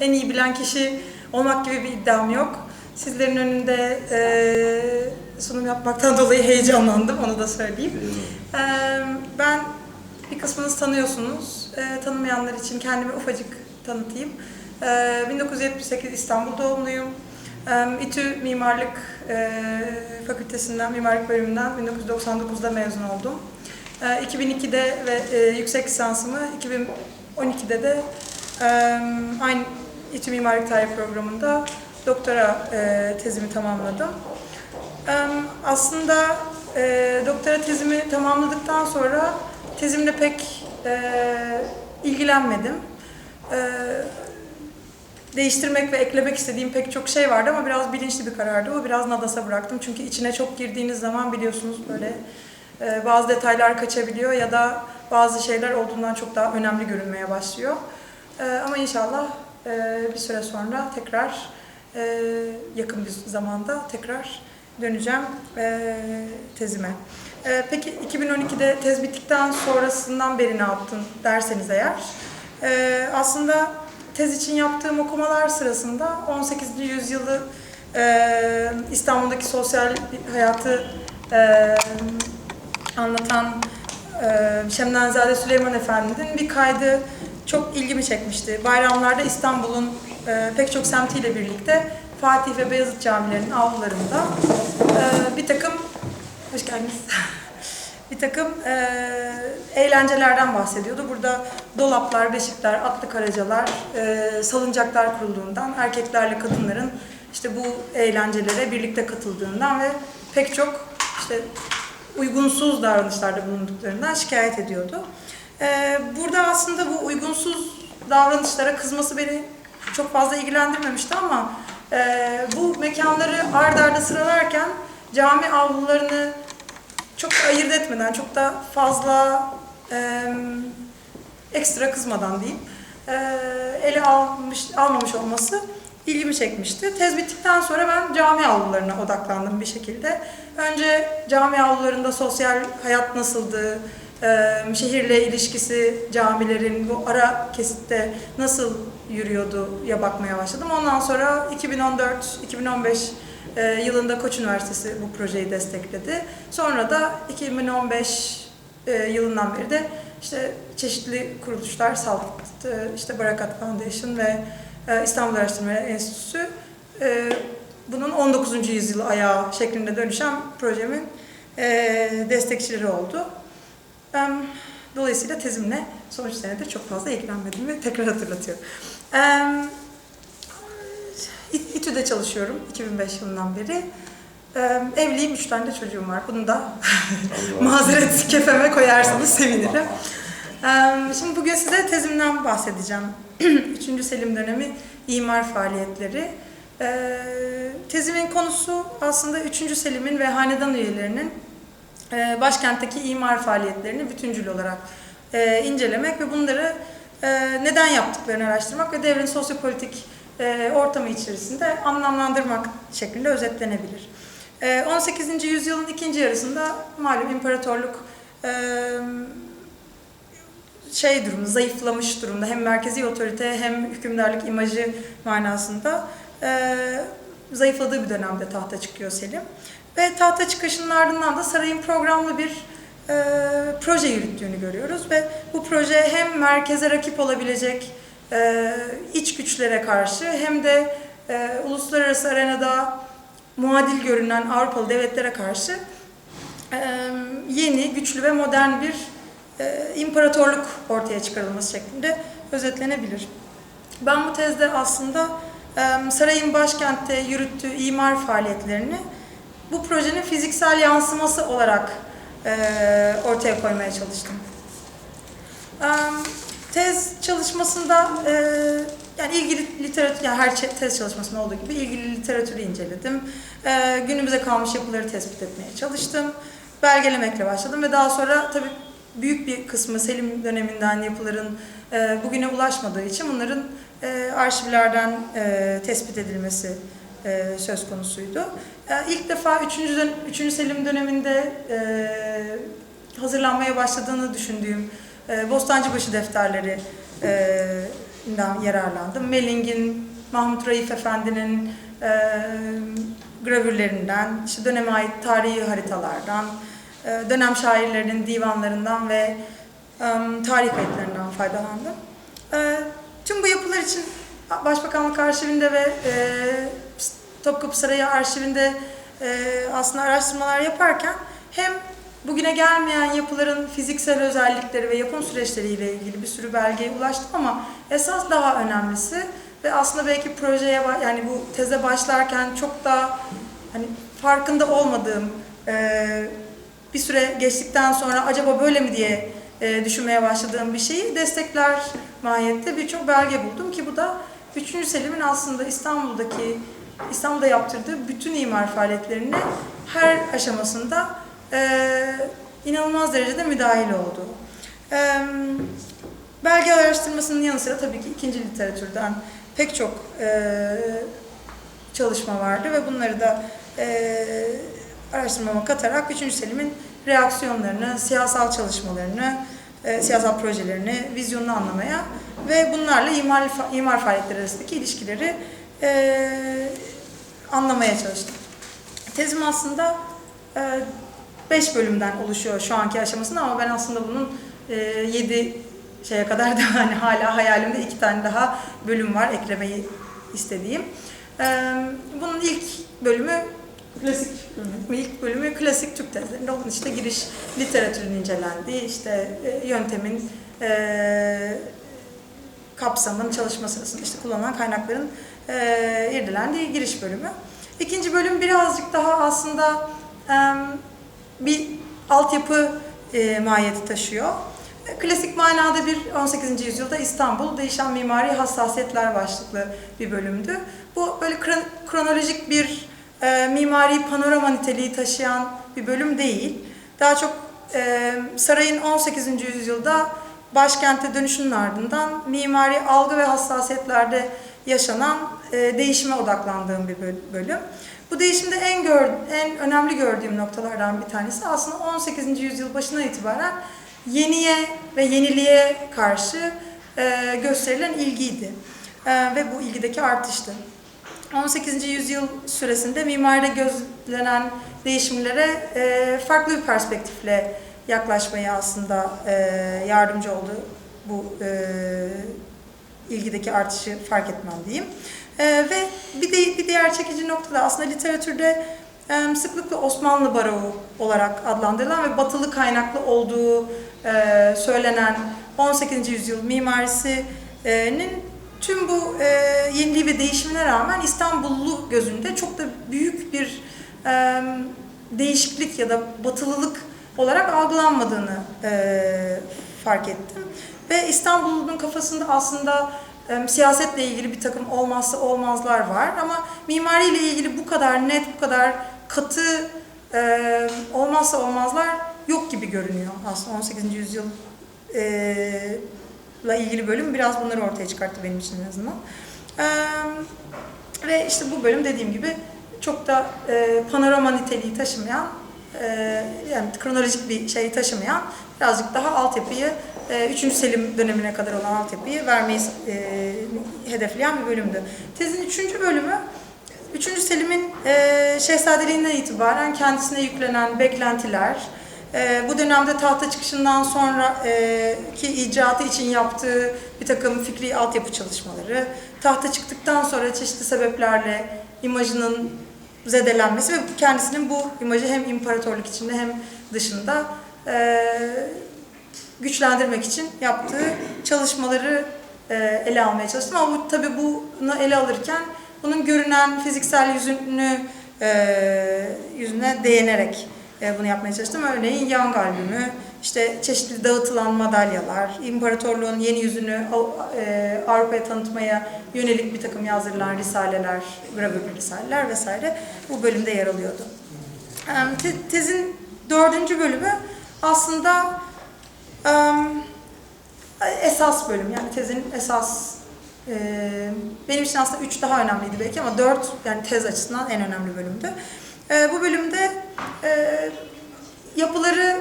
en iyi bilen kişi olmak gibi bir iddiam yok. Sizlerin önünde e, sunum yapmaktan dolayı heyecanlandım, onu da söyleyeyim. E, ben bir kısmınız tanıyorsunuz. E, tanımayanlar için kendimi ufacık tanıtayım. E, 1978 İstanbul doğumluyum. E, İTÜ Mimarlık e, Fakültesinden, Mimarlık Bölümünden 1999'da mezun oldum. E, 2002'de ve e, yüksek lisansımı 2012'de de e, aynı İTÜ Mimarlık Tarih Programı'nda doktora e, tezimi tamamladım. E, aslında e, doktora tezimi tamamladıktan sonra tezimle pek e, ilgilenmedim. E, değiştirmek ve eklemek istediğim pek çok şey vardı ama biraz bilinçli bir karardı. O biraz Nadas'a bıraktım. Çünkü içine çok girdiğiniz zaman biliyorsunuz böyle e, bazı detaylar kaçabiliyor ya da bazı şeyler olduğundan çok daha önemli görünmeye başlıyor. E, ama inşallah bir süre sonra tekrar e, yakın bir zamanda tekrar döneceğim e, tezime. E, peki 2012'de tez bittikten sonrasından beri ne yaptın derseniz eğer, aslında tez için yaptığım okumalar sırasında 18. yüzyılı İstanbul'daki sosyal hayatı anlatan e, Şemdenzade Süleyman Efendi'nin bir kaydı çok ilgimi çekmişti. Bayramlarda İstanbul'un e, pek çok semtiyle birlikte Fatih ve Beyazıt camilerinin avlularında e, bir takım hoş geldiniz. bir takım e, eğlencelerden bahsediyordu. Burada dolaplar, beşikler, atlı karacalar, e, salıncaklar kurulduğundan, erkeklerle kadınların işte bu eğlencelere birlikte katıldığından ve pek çok işte uygunsuz davranışlarda bulunduklarından şikayet ediyordu. E, burada aslında bu uygunsuz davranışlara kızması beni çok fazla ilgilendirmemişti ama e, bu mekanları ard arda sıralarken cami avlularını çok ayırt etmeden, çok da fazla e, ekstra kızmadan diyeyim, e, ele almış, almamış olması ilgimi çekmişti. Tez bittikten sonra ben cami avlularına odaklandım bir şekilde. Önce cami avlularında sosyal hayat nasıldı, şehirle ilişkisi, camilerin bu ara kesitte nasıl yürüyordu ya bakmaya başladım. Ondan sonra 2014-2015 e, yılında Koç Üniversitesi bu projeyi destekledi. Sonra da 2015 e, yılından beri de işte çeşitli kuruluşlar, Salt, işte Barakat Foundation ve İstanbul Araştırma Enstitüsü bunun 19. yüzyıl ayağı şeklinde dönüşen projemin destekçileri oldu. Dolayısıyla tezimle son üç senedir çok fazla ilgilenmedim ve tekrar hatıratıyorum. İ- İTÜ'de çalışıyorum 2005 yılından beri. Evliyim, üç tane de çocuğum var. Bunu da mazeret kefeme koyarsanız sevinirim. Şimdi bugün size tezimden bahsedeceğim. Üçüncü Selim dönemi imar faaliyetleri. Tezimin konusu aslında 3. Selim'in ve hanedan üyelerinin e, başkentteki imar faaliyetlerini bütüncül olarak e, incelemek ve bunları e, neden yaptıklarını araştırmak ve devrin sosyopolitik e, ortamı içerisinde anlamlandırmak şeklinde özetlenebilir. E, 18. yüzyılın ikinci yarısında malum imparatorluk şey durumda, zayıflamış durumda. Hem merkezi otorite hem hükümdarlık imajı manasında zayıfladığı bir dönemde tahta çıkıyor Selim. Ve tahta çıkışının ardından da sarayın programlı bir e, proje yürüttüğünü görüyoruz ve bu proje hem merkeze rakip olabilecek e, iç güçlere karşı hem de e, uluslararası arenada muadil görünen Avrupalı devletlere karşı e, yeni, güçlü ve modern bir e, imparatorluk ortaya çıkarılması şeklinde özetlenebilir. Ben bu tezde aslında e, sarayın başkentte yürüttüğü imar faaliyetlerini bu projenin fiziksel yansıması olarak e, ortaya koymaya çalıştım. E, tez çalışmasında e, yani ilgili literatür, yani her tez çalışmasında olduğu gibi ilgili literatürü inceledim. E, günümüze kalmış yapıları tespit etmeye çalıştım. Belgelemekle başladım ve daha sonra tabii büyük bir kısmı Selim döneminden yapıların e, bugüne ulaşmadığı için bunların e, arşivlerden e, tespit edilmesi e, söz konusuydu. E, ilk defa 3. Dön 3. Selim döneminde e, hazırlanmaya başladığını düşündüğüm e, Bostancıbaşı defterleri e, yararlandım. Melling'in, Mahmut Raif Efendi'nin e, gravürlerinden, işte döneme ait tarihi haritalardan, e, dönem şairlerinin divanlarından ve e, tarih kayıtlarından faydalandım. E, tüm bu yapılar için Başbakanlık Arşivinde ve e, Topkapı Sarayı Arşivinde e, aslında araştırmalar yaparken hem bugüne gelmeyen yapıların fiziksel özellikleri ve yapım süreçleriyle ilgili bir sürü belgeye ulaştım ama esas daha önemlisi ve aslında belki projeye yani bu teze başlarken çok da hani farkında olmadığım e, bir süre geçtikten sonra acaba böyle mi diye e, düşünmeye başladığım bir şeyi destekler mahiyette birçok belge buldum ki bu da 3. Selim'in aslında İstanbul'daki İstanbul'da yaptırdığı bütün imar faaliyetlerine her aşamasında e, inanılmaz derecede müdahil oldu. E, belge araştırmasının yanı sıra tabii ki ikinci literatürden pek çok e, çalışma vardı ve bunları da e, araştırmama katarak 3. Selim'in reaksiyonlarını, siyasal çalışmalarını, e, siyasal projelerini, vizyonunu anlamaya ve bunlarla imar, imar faaliyetleri arasındaki ilişkileri e, anlamaya çalıştım. Tezim aslında 5 bölümden oluşuyor şu anki aşamasında ama ben aslında bunun 7 şeye kadar da hani hala hayalimde iki tane daha bölüm var eklemeyi istediğim. E, bunun ilk bölümü klasik ilk bölümü klasik Türk tezlerinde onun işte giriş literatürün incelendiği, işte e, yöntemin, e, kapsamın çalışma sırasında işte kullanılan kaynakların e, giriş bölümü. İkinci bölüm birazcık daha aslında e, bir altyapı e, mahiyeti taşıyor. Klasik manada bir 18. yüzyılda İstanbul değişen mimari hassasiyetler başlıklı bir bölümdü. Bu böyle kron- kronolojik bir e, mimari panorama niteliği taşıyan bir bölüm değil. Daha çok e, sarayın 18. yüzyılda başkente dönüşünün ardından mimari algı ve hassasiyetlerde yaşanan e, değişime odaklandığım bir böl- bölüm. Bu değişimde en gör, en önemli gördüğüm noktalardan bir tanesi aslında 18. yüzyıl başından itibaren yeniye ve yeniliğe karşı e, gösterilen ilgiydi. E, ve bu ilgideki artıştı. 18. yüzyıl süresinde mimaride gözlenen değişimlere e, farklı bir perspektifle yaklaşmayı aslında e, yardımcı oldu bu e, ilgideki artışı fark etmem diyeyim. E, ve bir, de, bir diğer çekici nokta da aslında literatürde e, sıklıkla Osmanlı baroğu olarak adlandırılan ve batılı kaynaklı olduğu e, söylenen 18. yüzyıl mimarisinin tüm bu e, yeniliği ve değişimine rağmen İstanbullu gözünde çok da büyük bir e, değişiklik ya da batılılık olarak algılanmadığını e, fark ettim. Ve İstanbul'un kafasında aslında siyasetle ilgili bir takım olmazsa olmazlar var ama mimariyle ilgili bu kadar net, bu kadar katı olmazsa olmazlar yok gibi görünüyor aslında 18. yüzyıl e, ile ilgili bölüm biraz bunları ortaya çıkarttı benim için en azından. Ve işte bu bölüm dediğim gibi çok da e, panorama niteliği taşımayan, yani kronolojik bir şey taşımayan, birazcık daha altyapıyı, 3. Selim dönemine kadar olan altyapıyı vermeyi e, hedefleyen bir bölümdü. Tezin 3. bölümü, 3. Selim'in e, şehzadeliğinden itibaren kendisine yüklenen beklentiler, e, bu dönemde tahta çıkışından sonraki icraatı için yaptığı bir takım fikri altyapı çalışmaları, tahta çıktıktan sonra çeşitli sebeplerle imajının zedelenmesi ve kendisinin bu imajı hem imparatorluk içinde hem dışında e, güçlendirmek için yaptığı çalışmaları e, ele almaya çalıştım. Ama bu, tabii bunu ele alırken bunun görünen fiziksel yüzünü e, yüzüne değinerek e, bunu yapmaya çalıştım. Örneğin Young albümü, işte çeşitli dağıtılan madalyalar, imparatorluğun yeni yüzünü Avrupa'ya tanıtmaya yönelik bir takım yazdırılan risaleler, gravürlü risaleler vesaire bu bölümde yer alıyordu. Tezin dördüncü bölümü aslında esas bölüm yani tezin esas benim için aslında üç daha önemliydi belki ama dört yani tez açısından en önemli bölümdü. bu bölümde yapıları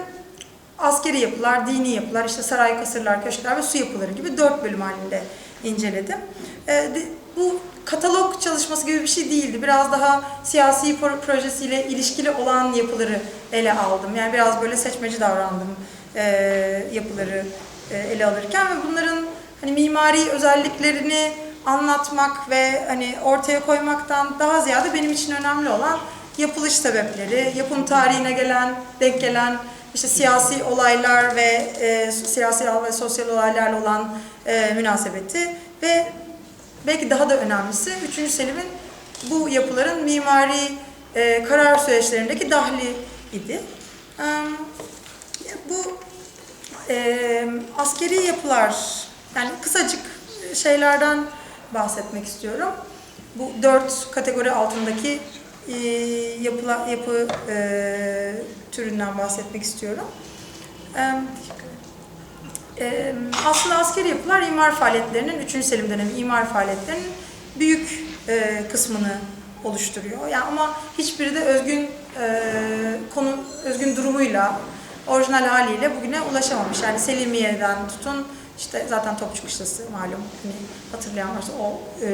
askeri yapılar, dini yapılar, işte saray, kasırlar, köşkler ve su yapıları gibi dört bölüm halinde inceledim. E, bu katalog çalışması gibi bir şey değildi. Biraz daha siyasi pro- projesiyle ilişkili olan yapıları ele aldım. Yani biraz böyle seçmeci davrandım e, yapıları e, ele alırken ve bunların hani mimari özelliklerini anlatmak ve hani ortaya koymaktan daha ziyade benim için önemli olan yapılış sebepleri, yapım tarihine gelen, denk gelen işte siyasi olaylar ve e, siyasi ve sosyal olaylarla olan e, münasebeti ve belki daha da önemlisi 3. Selim'in bu yapıların mimari e, karar süreçlerindeki dahli idi. E, bu e, askeri yapılar, yani kısacık şeylerden bahsetmek istiyorum. Bu dört kategori altındaki e, yapıla, yapı e, türünden bahsetmek istiyorum. E, e, aslında askeri yapılar imar faaliyetlerinin, 3. Selim dönemi imar faaliyetlerinin büyük e, kısmını oluşturuyor. Yani ama hiçbiri de özgün e, konu özgün durumuyla, orijinal haliyle bugüne ulaşamamış. Yani Selimiye'den tutun işte zaten Topçu Kışlası malum hani hatırlayan varsa o e,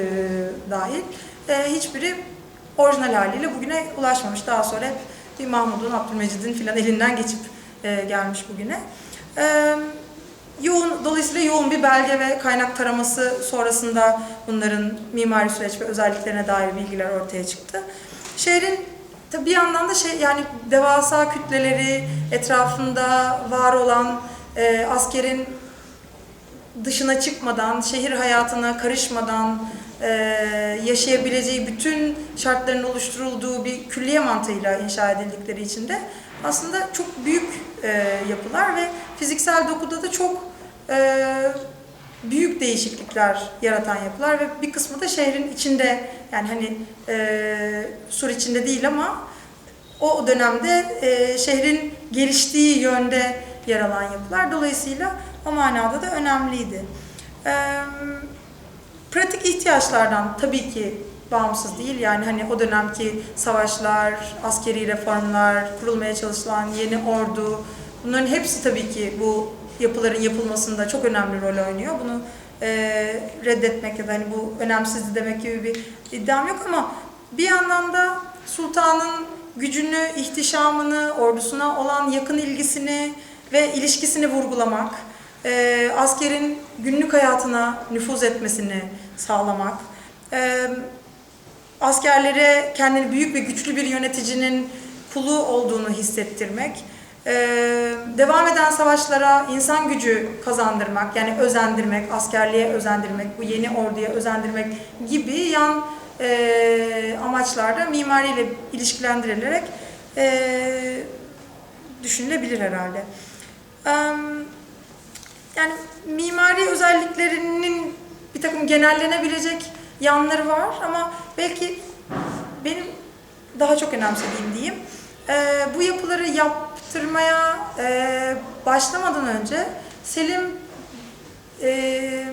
dahil. E, hiçbiri orijinal haliyle bugüne ulaşmamış. Daha sonra hep bir Mahmud'un, Abdülmecid'in filan elinden geçip e, gelmiş bugüne. E, yoğun, dolayısıyla yoğun bir belge ve kaynak taraması sonrasında bunların mimari süreç ve özelliklerine dair bilgiler ortaya çıktı. Şehrin tabii bir yandan da şey yani devasa kütleleri etrafında var olan e, askerin dışına çıkmadan, şehir hayatına karışmadan e, yaşayabileceği bütün şartların oluşturulduğu bir külliye mantığıyla inşa edildikleri için de aslında çok büyük e, yapılar ve fiziksel dokuda da çok e, büyük değişiklikler yaratan yapılar ve bir kısmı da şehrin içinde yani hani e, sur içinde değil ama o dönemde e, şehrin geliştiği yönde yer alan yapılar. Dolayısıyla o manada da önemliydi. E, pratik ihtiyaçlardan tabii ki bağımsız değil. Yani hani o dönemki savaşlar, askeri reformlar, kurulmaya çalışılan yeni ordu bunların hepsi tabii ki bu yapıların yapılmasında çok önemli rol oynuyor. Bunu e, reddetmek ya da hani bu önemsizdi demek gibi bir iddiam yok ama bir yandan da sultanın gücünü, ihtişamını, ordusuna olan yakın ilgisini ve ilişkisini vurgulamak, e, askerin günlük hayatına nüfuz etmesini sağlamak, e, askerlere kendini büyük ve güçlü bir yöneticinin kulu olduğunu hissettirmek, e, devam eden savaşlara insan gücü kazandırmak, yani özendirmek, askerliğe özendirmek, bu yeni orduya özendirmek gibi yan e, amaçlarda mimariyle ilişkilendirilerek e, düşünülebilir herhalde. E, yani mimari özelliklerinin bir takım genellenebilecek yanları var ama belki benim daha çok önemsediğim diyeyim. E, bu yapıları yaptırmaya e, başlamadan önce Selim e,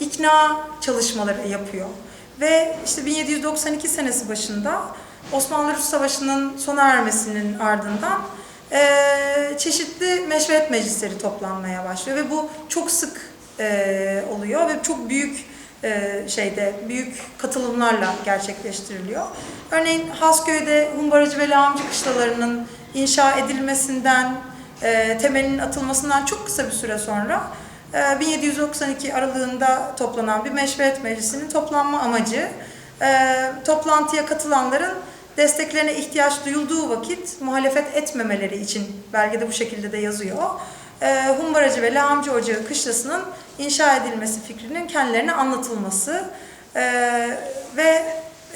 ikna çalışmaları yapıyor. Ve işte 1792 senesi başında Osmanlı-Rus Savaşı'nın sona ermesinin ardından e, çeşitli meşveret meclisleri toplanmaya başlıyor ve bu çok sık e, oluyor ve çok büyük e, şeyde büyük katılımlarla gerçekleştiriliyor. Örneğin Hasköy'de Humbaracı ve Lağımcı kışlalarının inşa edilmesinden, e, temelinin atılmasından çok kısa bir süre sonra e, 1792 aralığında toplanan bir meşveret meclisinin toplanma amacı e, toplantıya katılanların desteklerine ihtiyaç duyulduğu vakit muhalefet etmemeleri için belgede bu şekilde de yazıyor. E, Humbaracı ve Lağımcı Ocağı kışlasının inşa edilmesi fikrinin kendilerine anlatılması e, ve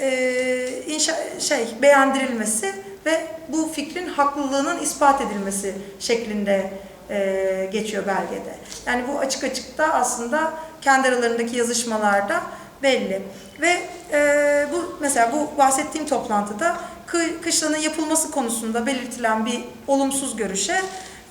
e, inşa, şey beğendirilmesi ve bu fikrin haklılığının ispat edilmesi şeklinde e, geçiyor belgede. Yani bu açık açıkta aslında kendi aralarındaki yazışmalarda belli. Ve e, bu mesela bu bahsettiğim toplantıda kı, kışlanın yapılması konusunda belirtilen bir olumsuz görüşe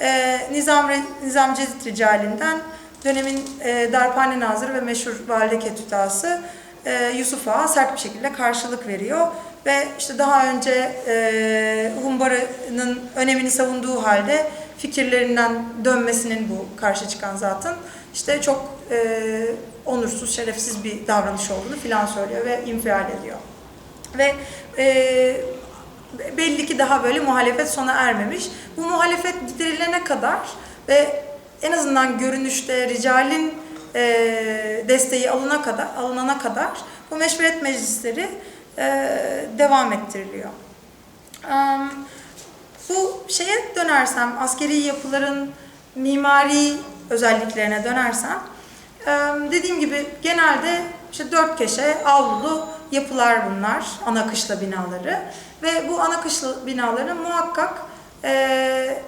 e, Nizam, Nizam Cedid Ricalinden dönemin e, darphane nazırı ve meşhur valide ketütası e, Yusuf Ağa sert bir şekilde karşılık veriyor ve işte daha önce e, Humbara'nın önemini savunduğu halde fikirlerinden dönmesinin bu karşı çıkan zatın işte çok e, onursuz, şerefsiz bir davranış olduğunu filan söylüyor ve infial ediyor. Ve e, belli ki daha böyle muhalefet sona ermemiş. Bu muhalefet giderilene kadar ve en azından görünüşte ricalin e, desteği alına kadar alınana kadar bu meşveret meclisleri devam ettiriliyor. Bu şeye dönersem, askeri yapıların mimari özelliklerine dönersem, em, dediğim gibi genelde işte dört köşe avlulu yapılar bunlar, ana kışla binaları ve bu ana kışla binaların muhakkak e,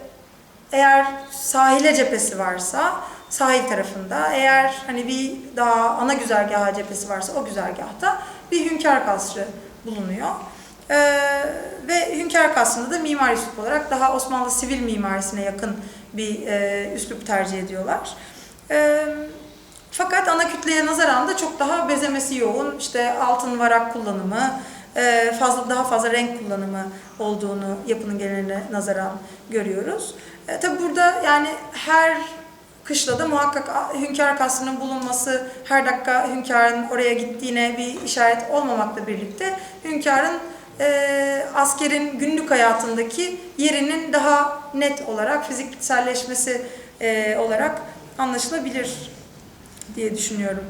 eğer sahile cephesi varsa sahil tarafında, eğer hani bir daha ana güzergaha cephesi varsa o güzergahta bir hünkâr kasrı bulunuyor. Ee, ve hünkâr kasrında da mimari üslup olarak daha Osmanlı sivil mimarisine yakın bir e, üslup tercih ediyorlar. Ee, fakat ana kütleye nazaran da çok daha bezemesi yoğun, işte altın varak kullanımı, e, fazla daha fazla renk kullanımı olduğunu yapının geneline nazaran görüyoruz. E, tabi burada yani her kışlada muhakkak hünkâr kasrının bulunması, her dakika hünkârın oraya gittiğine bir işaret olmamakla birlikte hünkârın e, askerin günlük hayatındaki yerinin daha net olarak fizikselleşmesi e, olarak anlaşılabilir diye düşünüyorum.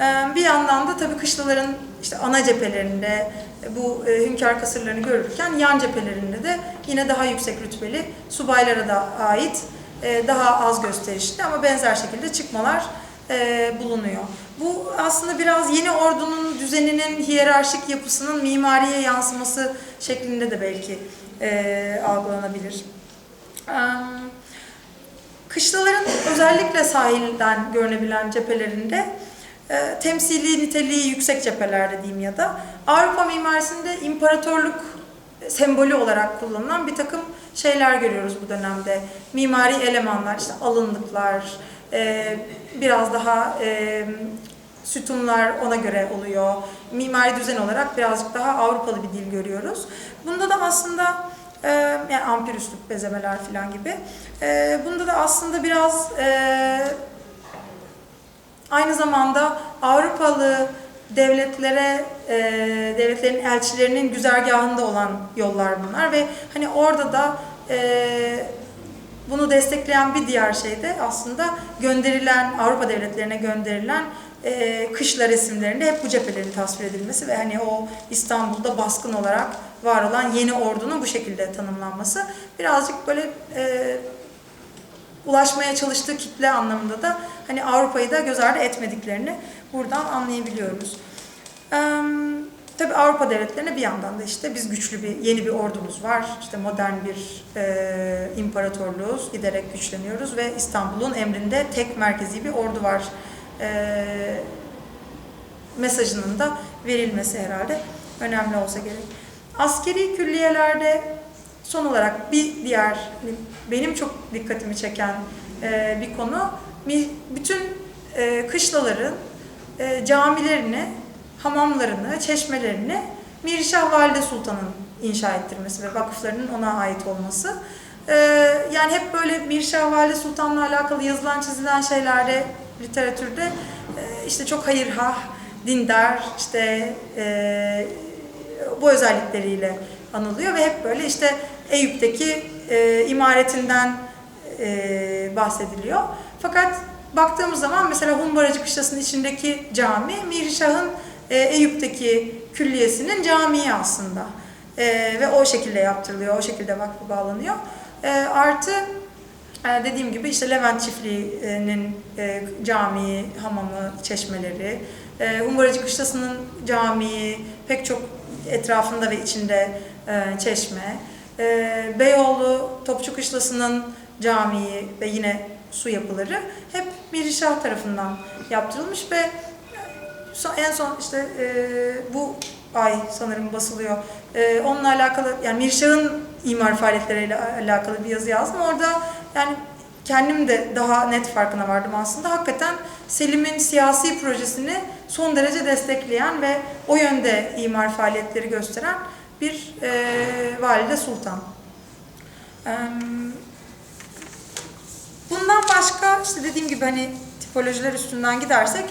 E, bir yandan da tabii kışlaların işte ana cephelerinde bu e, hünkâr kasırlarını görürken yan cephelerinde de yine daha yüksek rütbeli subaylara da ait e, daha az gösterişli ama benzer şekilde çıkmalar e, bulunuyor. Bu aslında biraz yeni ordunun düzeninin hiyerarşik yapısının mimariye yansıması şeklinde de belki e, algılanabilir. E, kışlaların özellikle sahilden görünebilen cephelerinde e, temsili niteliği yüksek cephelerde diyeyim ya da Avrupa mimarisinde imparatorluk sembolü olarak kullanılan bir takım şeyler görüyoruz bu dönemde. Mimari elemanlar, işte alınlıklar, e, biraz daha e, sütunlar ona göre oluyor. Mimari düzen olarak birazcık daha Avrupalı bir dil görüyoruz. Bunda da aslında e, yani ampir üslup bezemeler falan gibi. E, bunda da aslında biraz e, aynı zamanda Avrupalı devletlere, e, devletlerin elçilerinin güzergahında olan yollar bunlar ve hani orada da e, bunu destekleyen bir diğer şey de aslında gönderilen, Avrupa devletlerine gönderilen e, kışla resimlerinde hep bu cephelerin tasvir edilmesi ve hani o İstanbul'da baskın olarak var olan yeni ordunun bu şekilde tanımlanması birazcık böyle e, ulaşmaya çalıştığı kitle anlamında da hani Avrupa'yı da göz ardı etmediklerini buradan anlayabiliyoruz. Ee, tabii Avrupa devletlerine bir yandan da işte biz güçlü bir yeni bir ordumuz var. İşte modern bir e, imparatorluğuz. Giderek güçleniyoruz ve İstanbul'un emrinde tek merkezi bir ordu var. E, mesajının da verilmesi herhalde önemli olsa gerek. Askeri külliyelerde son olarak bir diğer benim çok dikkatimi çeken e, bir konu bütün e, kışlaların e, camilerini, hamamlarını, çeşmelerini Mirişah Valide Sultan'ın inşa ettirmesi ve vakıflarının ona ait olması. E, yani hep böyle Mirişah Valide Sultan'la alakalı yazılan çizilen şeylerde, literatürde e, işte çok hayırhah, dindar, işte bu özellikleriyle anılıyor ve hep böyle işte Eyüp'teki imaretinden bahsediliyor. Fakat baktığımız zaman mesela Humbaracı Kışlası'nın içindeki cami Mirişah'ın e, Eyüp'teki külliyesinin camii aslında. E, ve o şekilde yaptırılıyor, o şekilde vakfı bağlanıyor. E, artı e, dediğim gibi işte Levent Çiftliği'nin e, camii, hamamı, çeşmeleri, e, Humbaracı Kışlası'nın camii, pek çok etrafında ve içinde e, çeşme, e, Beyoğlu Topçu Kışlası'nın camii ve yine su yapıları hep Mirişah tarafından yaptırılmış ve en son işte e, bu ay sanırım basılıyor. E, onunla alakalı yani Mirişah'ın imar faaliyetleriyle alakalı bir yazı yazdım. Orada yani kendim de daha net farkına vardım aslında. Hakikaten Selim'in siyasi projesini son derece destekleyen ve o yönde imar faaliyetleri gösteren bir e, valide sultan. E, bundan başka işte dediğim gibi hani tipolojiler üstünden gidersek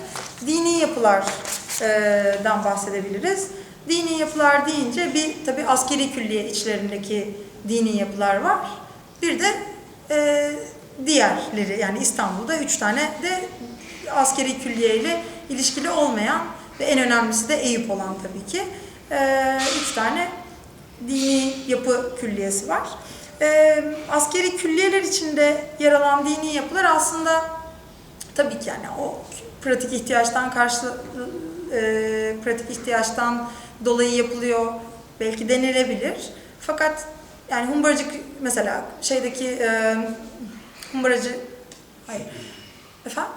dini yapılardan bahsedebiliriz. Dini yapılar deyince bir tabi askeri külliye içlerindeki dini yapılar var. Bir de e, diğerleri yani İstanbul'da üç tane de askeri külliye ile ilişkili olmayan ve en önemlisi de Eyüp olan tabii ki. E, üç tane dini yapı külliyesi var. E, askeri külliyeler içinde yer alan dini yapılar aslında tabii ki yani o pratik ihtiyaçtan karşı e, pratik ihtiyaçtan dolayı yapılıyor belki denilebilir. Fakat yani humbaracık mesela şeydeki e, humbaracı hayır efendim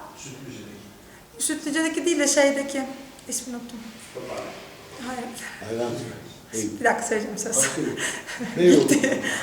Sütlüce'deki değil de şeydeki ismini unuttum. Hayır. Hayvan. Bir dakika söyleyeceğim söz. Ne oldu?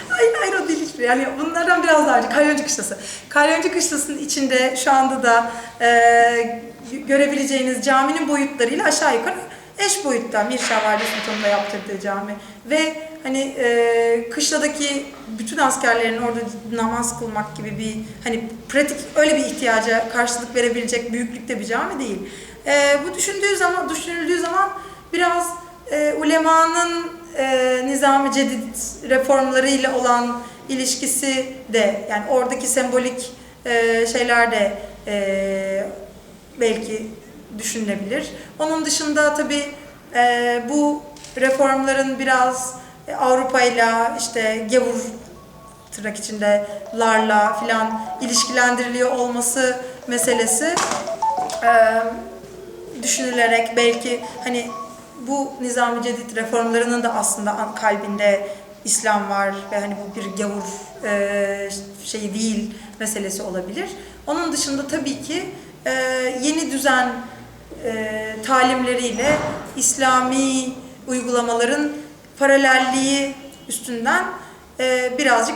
hayır hayır o değil hiçbir. Yani bunlardan biraz daha önce. Kalyoncu Kışlası. Kalyoncu Kışlası'nın içinde şu anda da e, görebileceğiniz caminin boyutlarıyla aşağı yukarı eş boyutta Mirşah Valide Sultan'ın yaptırdığı cami. Ve hani e, kışladaki bütün askerlerin orada namaz kılmak gibi bir hani pratik öyle bir ihtiyaca karşılık verebilecek büyüklükte bir cami değil. E, bu düşündüğü zaman düşünüldüğü zaman biraz e, ulemanın e, nizam-ı cedid reformlarıyla olan ilişkisi de yani oradaki sembolik e, şeyler de e, belki düşünülebilir. Onun dışında tabii e, bu reformların biraz e, Avrupa ile işte gavur tırnak içinde larla filan ilişkilendiriliyor olması meselesi e, düşünülerek belki hani bu Nizam-ı Cedid reformlarının da aslında kalbinde İslam var ve hani bu bir gavur e, şeyi değil meselesi olabilir. Onun dışında tabii ki e, yeni düzen e, talimleriyle İslami uygulamaların paralelliği üstünden e, birazcık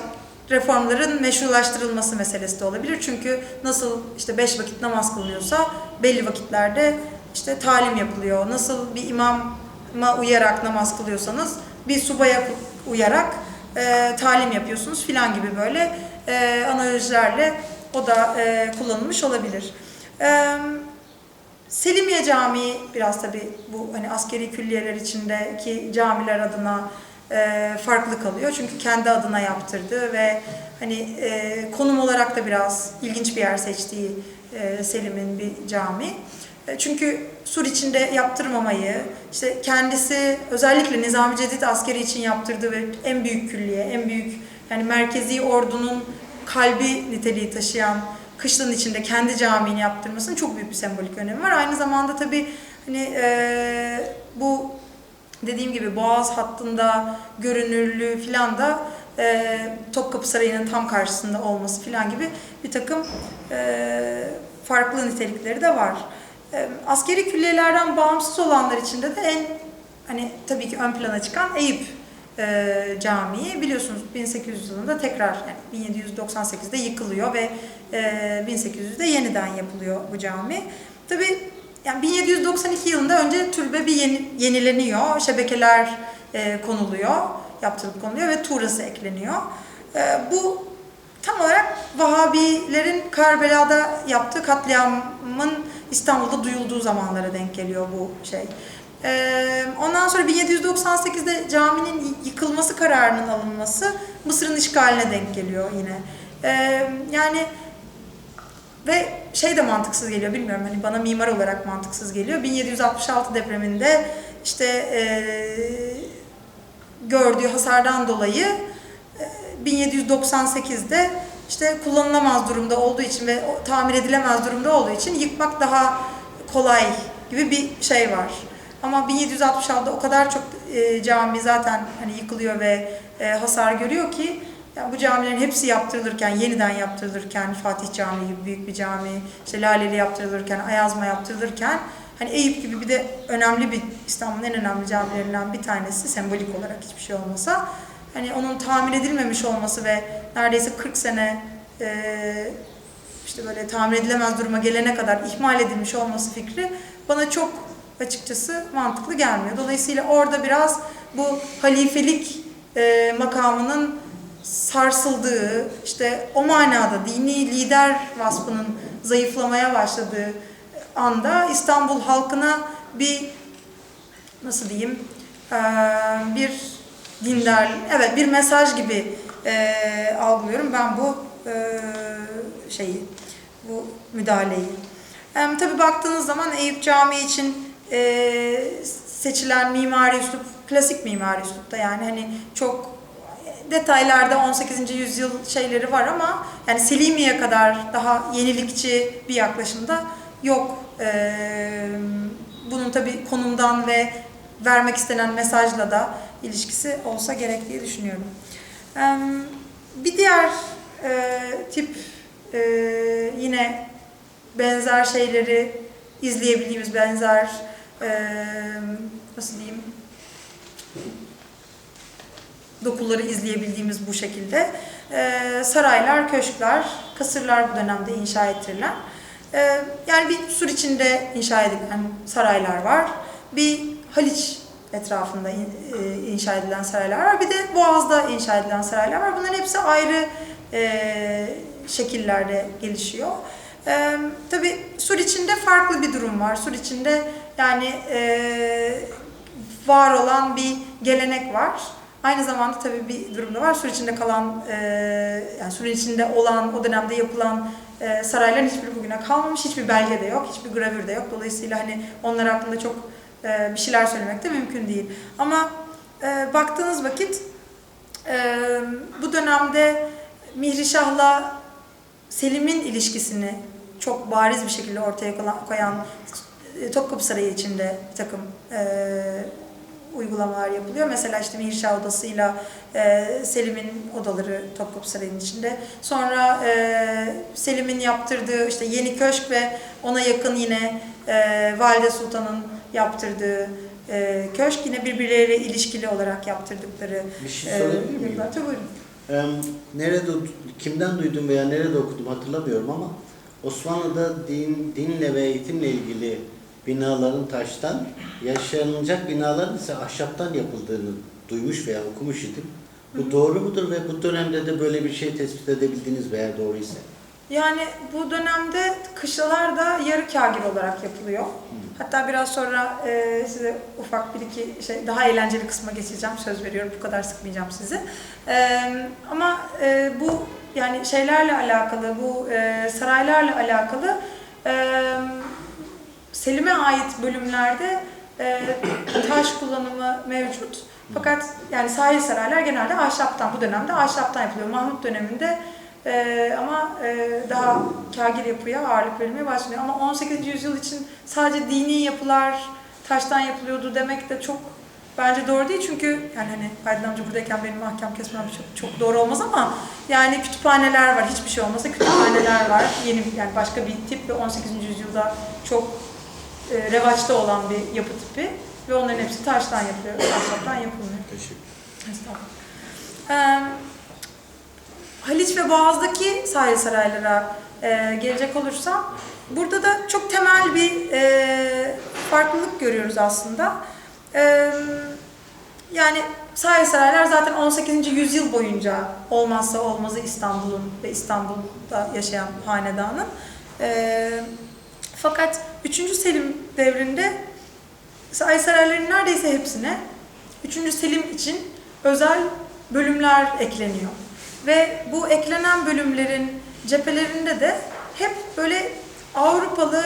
reformların meşrulaştırılması meselesi de olabilir. Çünkü nasıl işte beş vakit namaz kılınıyorsa belli vakitlerde işte talim yapılıyor. Nasıl bir imama uyarak namaz kılıyorsanız bir subaya uyarak e, talim yapıyorsunuz filan gibi böyle e, analojilerle o da e, kullanılmış olabilir. E, Selimiye Camii biraz tabi bu hani askeri külliyeler içindeki camiler adına e, farklı kalıyor. Çünkü kendi adına yaptırdı ve hani e, konum olarak da biraz ilginç bir yer seçtiği e, Selim'in bir cami. E, çünkü Sur içinde yaptırmamayı, işte kendisi özellikle Nizami Cedid askeri için yaptırdığı ve en büyük külliye, en büyük yani merkezi ordunun kalbi niteliği taşıyan kışlanın içinde kendi camini yaptırmasının çok büyük bir sembolik önemi var. Aynı zamanda tabii hani e, bu dediğim gibi Boğaz hattında görünürlüğü filan da e, Topkapı Sarayı'nın tam karşısında olması filan gibi bir takım e, farklı nitelikleri de var. Askeri külliyelerden bağımsız olanlar içinde de en hani tabii ki ön plana çıkan Eyüp e, Camii biliyorsunuz 1800 yılında tekrar yani 1798'de yıkılıyor ve e, 1800'de yeniden yapılıyor bu cami. Tabii yani 1792 yılında önce türbe bir yeni, yenileniyor, şebekeler e, konuluyor, yaptırılıp konuluyor ve tuğrası ekleniyor. E, bu tam olarak Vahabilerin Karbela'da yaptığı katliamın İstanbul'da duyulduğu zamanlara denk geliyor bu şey. Ee, ondan sonra 1798'de caminin yıkılması kararının alınması Mısır'ın işgaline denk geliyor yine. Ee, yani ve şey de mantıksız geliyor bilmiyorum hani bana mimar olarak mantıksız geliyor. 1766 depreminde işte e, gördüğü hasardan dolayı e, 1798'de işte kullanılamaz durumda olduğu için ve tamir edilemez durumda olduğu için yıkmak daha kolay gibi bir şey var. Ama 1766'da o kadar çok e, cami zaten hani yıkılıyor ve e, hasar görüyor ki yani bu camilerin hepsi yaptırılırken, yeniden yaptırılırken, Fatih Camii gibi büyük bir cami, işte Laleli yaptırılırken, Ayazma yaptırılırken hani Eyüp gibi bir de önemli bir İstanbul'un en önemli camilerinden bir tanesi sembolik olarak hiçbir şey olmasa hani onun tamir edilmemiş olması ve neredeyse 40 sene e, işte böyle tamir edilemez duruma gelene kadar ihmal edilmiş olması fikri bana çok açıkçası mantıklı gelmiyor. Dolayısıyla orada biraz bu halifelik e, makamının sarsıldığı, işte o manada dini lider vasfının zayıflamaya başladığı anda İstanbul halkına bir nasıl diyeyim eee, bir dindar, evet bir mesaj gibi eee, algılıyorum ben bu eee, şeyi, bu müdahaleyi. Hem tabii baktığınız zaman Eyüp Camii için eee, seçilen mimari üslup klasik mimari üslupta yani hani çok detaylarda 18. yüzyıl şeyleri var ama yani Selimiye kadar daha yenilikçi bir yaklaşımda yok. Eee, bunun tabii konumdan ve vermek istenen mesajla da ilişkisi olsa gerek diye düşünüyorum. Bir diğer eee, tip eee, yine benzer şeyleri izleyebildiğimiz benzer eee, nasıl diyeyim dokuları izleyebildiğimiz bu şekilde saraylar, köşkler, kasırlar bu dönemde inşa ettirilen. Yani bir sur içinde inşa edilen saraylar var. Bir Haliç etrafında eee, inşa edilen saraylar var. Bir de Boğaz'da inşa edilen saraylar var. Bunların hepsi ayrı eee, şekillerde gelişiyor. Eee tabii sur içinde farklı bir durum var. Sur içinde yani eee, var olan bir gelenek var. Aynı zamanda tabii bir durum da var. Sur içinde kalan, yani surun içinde olan, o dönemde yapılan eee, sarayların hiçbiri bugüne kalmamış. Hiçbir belge de yok, hiçbir gravür de yok. Dolayısıyla hani onlar hakkında çok eee, bir şeyler söylemek de mümkün değil. Ama eee, baktığınız vakit eee, bu dönemde Mihrişah'la Selim'in ilişkisini çok bariz bir şekilde ortaya koyan- e, Topkapı Sarayı içinde bir takım e, uygulamalar yapılıyor. Mesela işte Mihrşah odasıyla e, Selim'in odaları Topkapı Sarayı'nın içinde. Sonra e, Selim'in yaptırdığı işte yeni köşk ve ona yakın yine e, Valide Sultan'ın yaptırdığı e, köşk yine birbirleriyle ilişkili olarak yaptırdıkları Bir şey e, sorabilir miyim? yapılar. Tabii buyurun. Eee, nerede, kimden duydum veya nerede okudum hatırlamıyorum ama Osmanlı'da din, dinle ve eğitimle ilgili binaların taştan, yaşanacak binaların ise ahşaptan yapıldığını duymuş veya okumuş idim. Bu doğru mudur ve bu dönemde de böyle bir şey tespit edebildiniz veya doğruysa? Yani bu dönemde kışlalar da yarı kagir olarak yapılıyor. Hatta biraz sonra e, size ufak bir iki şey daha eğlenceli kısma geçeceğim. Söz veriyorum bu kadar sıkmayacağım sizi. E, ama e, bu yani şeylerle alakalı, bu e, saraylarla alakalı e, Selim'e ait bölümlerde e, taş kullanımı mevcut. Fakat yani sahil saraylar genelde ahşaptan, bu dönemde ahşaptan yapılıyor. Mahmut döneminde ee, ama e, daha kagir yapıya ağırlık verilmeye başlıyor. Ama 18. yüzyıl için sadece dini yapılar taştan yapılıyordu demek de çok bence doğru değil. Çünkü yani hani Aydın amca buradayken benim mahkem kesmem çok, çok doğru olmaz ama yani kütüphaneler var. Hiçbir şey olmasa kütüphaneler var. Yeni yani başka bir tip ve 18. yüzyılda çok e, revaçta olan bir yapı tipi ve onların hepsi taştan yapılıyor, ahşaptan yapılmıyor. Teşekkür Estağfurullah. Ee, Haliç ve Boğaz'daki sahil saraylara e, gelecek olursam, burada da çok temel bir e, farklılık görüyoruz aslında. E, yani sahil saraylar zaten 18. yüzyıl boyunca olmazsa olmazı İstanbul'un ve İstanbul'da yaşayan hanedanın. E, fakat 3. Selim devrinde sahil sarayların neredeyse hepsine 3. Selim için özel bölümler ekleniyor. Ve bu eklenen bölümlerin cephelerinde de hep böyle Avrupalı,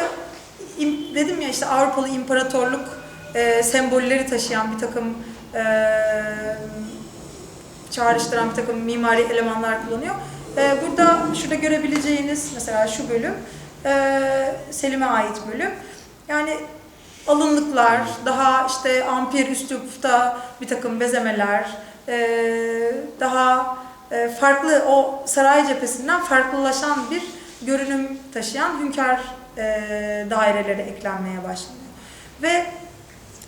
im- dedim ya işte Avrupalı imparatorluk e, sembolleri taşıyan bir takım e, çağrıştıran bir takım mimari elemanlar kullanıyor. E, burada şurada görebileceğiniz mesela şu bölüm e, Selim'e ait bölüm. Yani alınlıklar, daha işte ampir üslupta bir takım bezemeler, e, daha farklı o saray cephesinden farklılaşan bir görünüm taşıyan hünkâr e, daireleri eklenmeye başlanıyor. Ve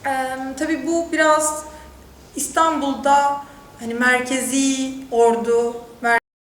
e, tabii bu biraz İstanbul'da hani merkezi ordu,